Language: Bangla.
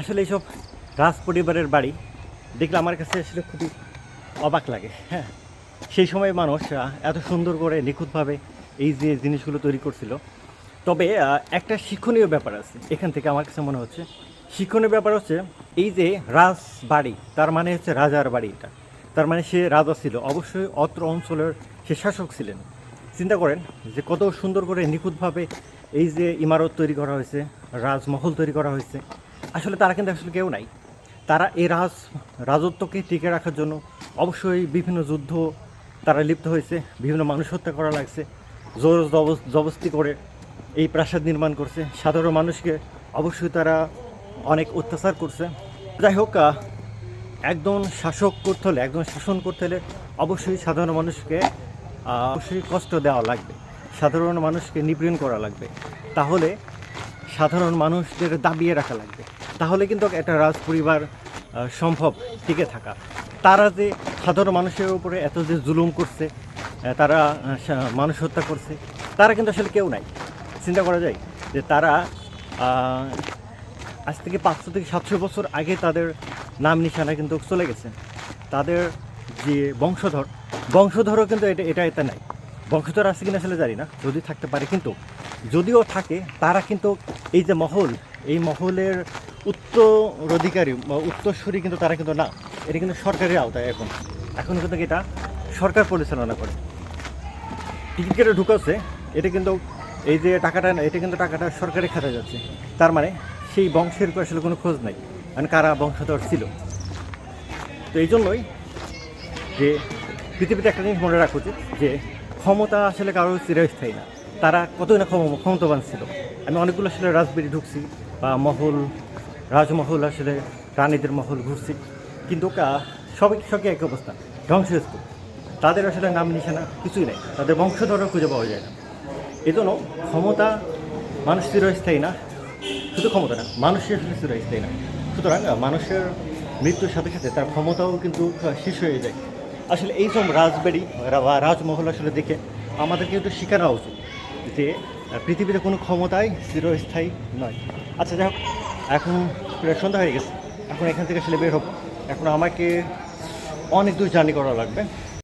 আসলে এইসব রাজ পরিবারের বাড়ি দেখলে আমার কাছে আসলে খুবই অবাক লাগে হ্যাঁ। সেই সময় মানুষ এত সুন্দর করে নিখুঁতভাবে এই যে জিনিসগুলো তৈরি করছিল। তবে একটা শিক্ষণীয় ব্যাপার আছে। এখান থেকে আমার কাছে মনে হচ্ছে, শিক্ষণীয় ব্যাপার হচ্ছে এই যে রাজ বাড়ি, তার মানে হচ্ছে রাজার বাড়ি এটা। তার মানে সে রাজা ছিল। অবশ্যই অত্র অঞ্চলের সে শাসক ছিলেন। চিন্তা করেন যে কত সুন্দর করে নিখুঁতভাবে এই যে ইমারত তৈরি করা হয়েছে, রাজমহল তৈরি করা হয়েছে। আসলে তারা কিন্তু আসলে কেউ নাই। তারা এই রাজ, রাজত্বকে টিকে রাখার জন্য অবশ্যই বিভিন্ন যুদ্ধ তারা লিপ্ত হয়েছে, বিভিন্ন মানুষ হত্যা করা লাগছে, জোর জবস- জবস্তি করে এই প্রাসাদ নির্মাণ করছে। সাধারণ মানুষকে অবশ্যই তারা অনেক অত্যাচার করছে। যাই হোক একজন শাসক করতে হলে, একজন শাসন করতে হলে অবশ্যই সাধারণ মানুষকে অবশ্যই কষ্ট দেওয়া লাগবে। সাধারণ মানুষকে নিপীড়ন করা লাগবে। তাহলে সাধারণ মানুষদের দাবিয়ে রাখা লাগবে। তাহলে কিন্তু একটা রাজ পরিবার সম্ভব টিকে থাকা। তারা যে সাধারণ মানুষের উপরে এত যে জুলুম করছে তারা মানুষ হত্যা করছে, তারা কিন্তু আসলে কেউ নাই। চিন্তা করা যায় যে তারা আজ থেকে পাঁচশো থেকে সাতশো বছর আগে তাদের নাম নিশানা কিন্তু চলে গেছে। তাদের যে বংশধর, বংশধরও কিন্তু এটা এটা এটা নাই। বংশধর আছে কিনা আসলে জানি না, যদি থাকতে পারে কিন্তু, যদিও থাকে, তারা কিন্তু এই যে মহল, এই মহলের উত্তরাধিকারী বা উত্তরসূরি কিন্তু তারা কিন্তু না। এটা কিন্তু সরকারের আওতায় এখন। এখন কিন্তু এটা সরকার পরিচালনা করে। টিকিট কেটে ঢুকাচ্ছে, এটা কিন্তু এই যে টাকাটা, এটা কিন্তু টাকাটা সরকারি খাতায় যাচ্ছে। তার মানে সেই বংশের আসলে কোনো খোঁজ নাই। মানে কারা বংশধর ছিল? তো এই জন্যই যে পৃথিবীতে একটা জিনিস মনে রাখা উচিত যে ক্ষমতা আসলে কারোর চিরস্থায়ী না। তারা কতই না ক্ষম- ক্ষমতাবান ছিল। আমি অনেকগুলো আসলে রাজবাড়ি ঢুকছি বা মহল রাজমহল আসলে রানীদের মহল ঘুরছি। কিন্তু সবাই সবই এক অবস্থা। ধ্বংসস্তূপ। তাদের আসলে নাম নিশানা কিছুই নেই। তাদের বংশধরও খুঁজে পাওয়া যায় না। এই জন্য ক্ষমতা মানুষ চিরস্থায়ী না। শুধু ক্ষমতা না, মানুষের আসলে চিরস্থায়ী না। সুতরাং মানুষের মৃত্যুর সাথে সাথে তার ক্ষমতাও কিন্তু শেষ হয়ে যায়। আসলে এই সব রাজবাড়ি বা রাজমহল আসলে দেখে আমাদেরকে একটু শিখে নেওয়া উচিত যে পৃথিবীতে কোনো ক্ষমতাই চিরস্থায়ী নয়। আচ্ছা যাই হোক এখন প্রায় সন্ধ্যা হয়ে গেছে। এখন এখান থেকে ছেলে বের হোক এখন আমাকে অনেক দূর জার্নি করা লাগবে।